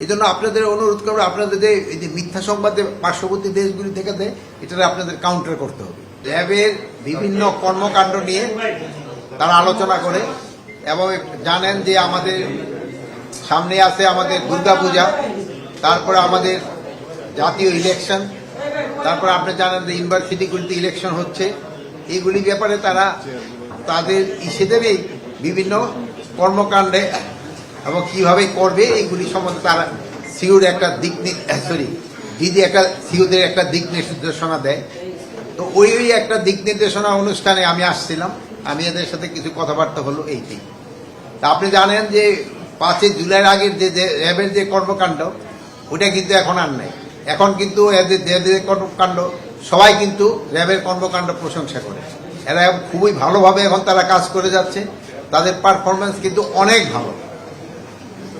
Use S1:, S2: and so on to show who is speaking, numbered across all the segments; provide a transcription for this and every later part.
S1: এই জন্য আপনাদের অনুরোধ করব, আপনাদের এই যে মিথ্যা সংবাদ পার্শ্ববর্তী দেশগুলি থেকে এটা আপনাদের কাউন্টার করতে হবে। র্যাবের বিভিন্ন কর্মকাণ্ড নিয়ে তারা আলোচনা করে এবং জানেন যে আমাদের সামনে আছে আমাদের দুর্গাপূজা, তারপরে আমাদের জাতীয় ইলেকশন তারপরে আপনি জানেন যে ইউনিভার্সিটিগুলিতে ইলেকশন হচ্ছে। এইগুলি ব্যাপারে তারা তাদের ইসেদেরই বিভিন্ন কর্মকাণ্ডে এবং কীভাবে করবে এইগুলি সম্বন্ধে তারা সিউর একটা দিক সরি দিদি একটা, সিউদের একটা দিক নির্দেশনা দেয়। তো ওই ওই একটা দিক নির্দেশনা অনুষ্ঠানে আমি আসছিলাম। আমি এদের সাথে কিছু কথাবার্তা হলো এইটাই তা আপনি জানেন যে পাঁচই জুলাইয়ের আগের যে র্যাবের যে কর্মকাণ্ড, ওটা কিন্তু এখন আর নেই। এখন কিন্তু এদের কর্মকাণ্ড, সবাই কিন্তু র্যাবের কর্মকাণ্ড প্রশংসা করে। এরা খুবই ভালোভাবে এখন তারা কাজ করে যাচ্ছে। তাদের পারফরমেন্স কিন্তু অনেক ভালো।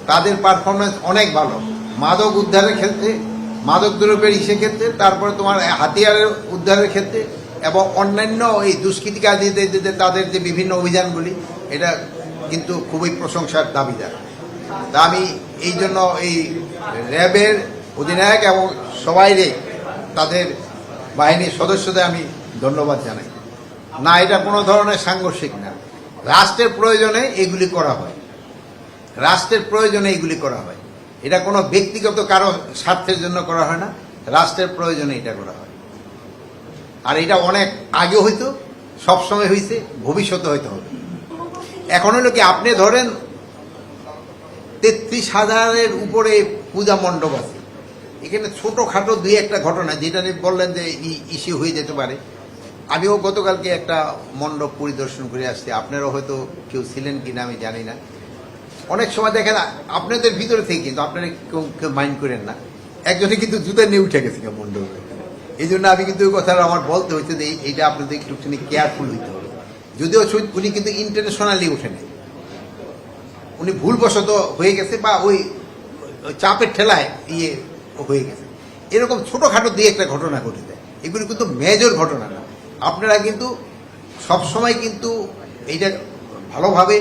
S1: তাদের পারফরমেন্স অনেক ভালো। মাদক উদ্ধারের ক্ষেত্রে, মাদক দ্রব্যের ইসে ক্ষেত্রে, তারপরে তোমার হাতিয়ারের উদ্ধারের ক্ষেত্রে, এবং অন্যান্য এই দুষ্কৃতিকারীদের তাদের যে বিভিন্ন অভিযানগুলি, এটা কিন্তু খুবই প্রশংসার দাবিদার। তা আমি এই জন্য এই র্যাবের অধিনায়ক এবং সবাইরে তাদের বাহিনীর সদস্যদের আমি ধন্যবাদ জানাই। না, এটা কোনো ধরনের সাংঘর্ষিক না। রাষ্ট্রের প্রয়োজনে এগুলি করা হয়। রাষ্ট্রের প্রয়োজনে এগুলি করা হয়। এটা কোনো ব্যক্তিগত কারও স্বার্থের জন্য করা হয় না, রাষ্ট্রের প্রয়োজনে এটা করা হয়। আর এটা অনেক আগে হইতো, সবসময় হয়েছে ভবিষ্যতে হইতে হবে। এখন হলো কি, আপনি ধরেন তেত্রিশ হাজারের উপরে পূজা মণ্ডপ আছে। এখানে ছোটোখাটো দুই একটা ঘটনা, যেটা নিয়ে বললেন যে ইস্যু হয়ে যেতে পারে। আমিও গতকালকে একটা মণ্ডপ পরিদর্শন করে আসছি। আপনারাও হয়তো কেউ ছিলেন কিনা আমি জানি না। অনেক সময় দেখেন, আপনাদের ভিতরে থেকে কিন্তু আপনারা কেউ কেউ মাইন্ড করেন না। একজনে কিন্তু জুতা নিয়ে উঠে গেছে মণ্ডপে এই জন্য আমি কিন্তু ওই কথাটা আমার বলতে হচ্ছে যে এইটা আপনাদের একটুখানি কেয়ারফুল হইতে হবে। যদিও উনি কিন্তু ইন্টারন্যাশনালি ওঠেন উনি ভুলবশত হয়ে গেছে বা ওই ওই চাপের ঠেলায় ইয়ে হয়ে গেছে। এরকম ছোটোখাটো দিয়ে একটা ঘটনা ঘটে যায়। এগুলি কিন্তু মেজর ঘটনা না। আপনারা কিন্তু সবসময় কিন্তু এইটা ভালোভাবে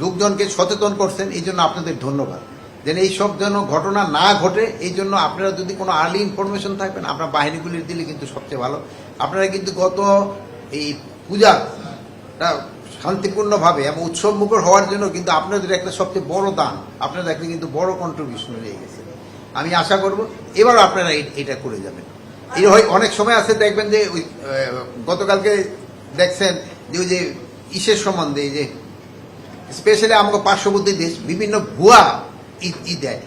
S1: লোকজনকে সচেতন করছেন, এই জন্য আপনাদের ধন্যবাদ। যেন এইসব যেন ঘটনা না ঘটে, এই জন্য আপনারা যদি কোনো আর্লি ইনফরমেশন থাকবেন আপনার বাহিনীগুলির দিলে কিন্তু সবচেয়ে ভালো। আপনারা কিন্তু গত এই পূজা শান্তিপূর্ণভাবে এবং উৎসব মুখর হওয়ার জন্য কিন্তু আপনাদের একটা সবচেয়ে বড় দান, আপনাদের একটা কিন্তু বড় কন্ট্রিবিউশন রয়ে গেছে। আমি আশা করব এবার আপনারা এটা করে যাবেন। এই হয়, অনেক সময় আছে, দেখবেন যে ওই গতকালকে দেখছেন যে ওই যে ইসের সম্বন্ধে যে স্পেশালি আমাকে পার্শ্ববর্তী দেশ, বিভিন্ন ভুয়া ই- দেয়।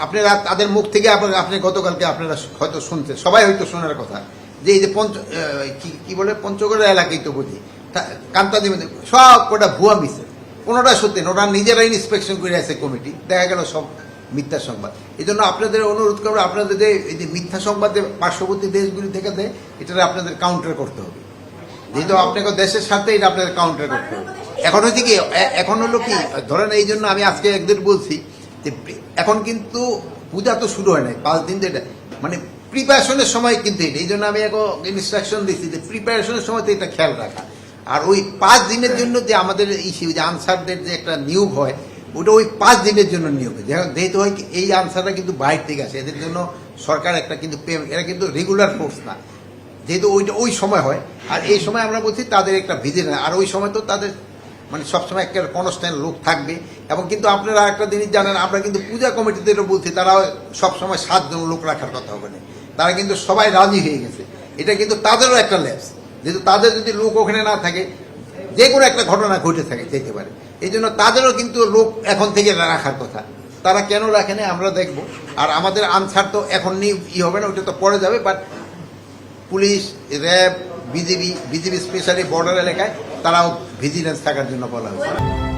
S1: আপনারা তাদের মুখ থেকে আপনার, আপনি গতকালকে আপনারা হয়তো শুনছেন, সবাই হয়তো শোনার কথা। যে এই যে পঞ্চ কি- বলে? পঞ্চগড় এলাকায় তো বুঝি কান্তাদি সব কটা ভুয়া মিশে কোনোটা সত্যি ওরা নিজেরাই ইন্সপেকশন করে আছে কমিটি দেখা গেল সব মিথ্যা সংবাদ। এই জন্য আপনাদের অনুরোধ করব, আপনাদের যে এই যে মিথ্যা সংবাদ পার্শ্ববর্তী দেশগুলি থেকে দেয় এটা আপনাদের কাউন্টার করতে হবে। যেহেতু আপনাকে দেশের সাথে এটা আপনাদের কাউন্টার করতে হবে। এখন হচ্ছে কি এখন হলো কি, ধরেন এই জন্য আমি আজকে একদিন বলছি যে, এখন কিন্তু পূজা তো শুরু হয় নাই, পাঁচ দিন এটা মানে প্রিপারেশনের সময় কিন্তু এটা এই জন্য আমি এখন ইনস্ট্রাকশন দিচ্ছি যে প্রিপারেশনের সময় তো এটা খেয়াল রাখা। আর ওই পাঁচ দিনের জন্য যে আমাদের ইস্যু যে আনসারদের যে একটা নিয়োগ হয়, ওটা ওই পাঁচ দিনের জন্য নিয়োগ যেহেতু হয় কি, এই আনসারটা কিন্তু বাইরে থেকে আসে, এদের জন্য সরকার একটা কিন্তু এরা কিন্তু রেগুলার ফোর্স না। যেহেতু ওইটা ওই সময় হয়। আর এই সময় আমরা বলছি তাদের একটা ভিজিট আর ওই সময় তো তাদের মানে সবসময় একটা কনস্ট্যান্ট লোক থাকবে। এবং কিন্তু আপনারা একটা জিনিস জানেন, আমরা কিন্তু পূজা কমিটিদেরও বলছি, তারা সবসময় সাতজন লোক রাখার কথা হবে না। তারা কিন্তু সবাই রাজি হয়ে গেছে। এটা কিন্তু তাদেরও একটা ল্যাবস যেহেতু তাদের যদি লোক ওখানে না থাকে, যে কোনো একটা ঘটনা ঘটে থাকে, যেতে পারে। এই জন্য তাদেরও কিন্তু লোক এখন থেকে রাখার কথা। তারা কেন রাখে না আমরা দেখব। আর আমাদের আনসার তো এখন নিয়ে ই হবে না, ওটা তো পরে যাবে but police, RAB, BGB BGB specially border এলাকায় তারাও ভিজিলেন্স থাকার জন্য বলা হয়েছে।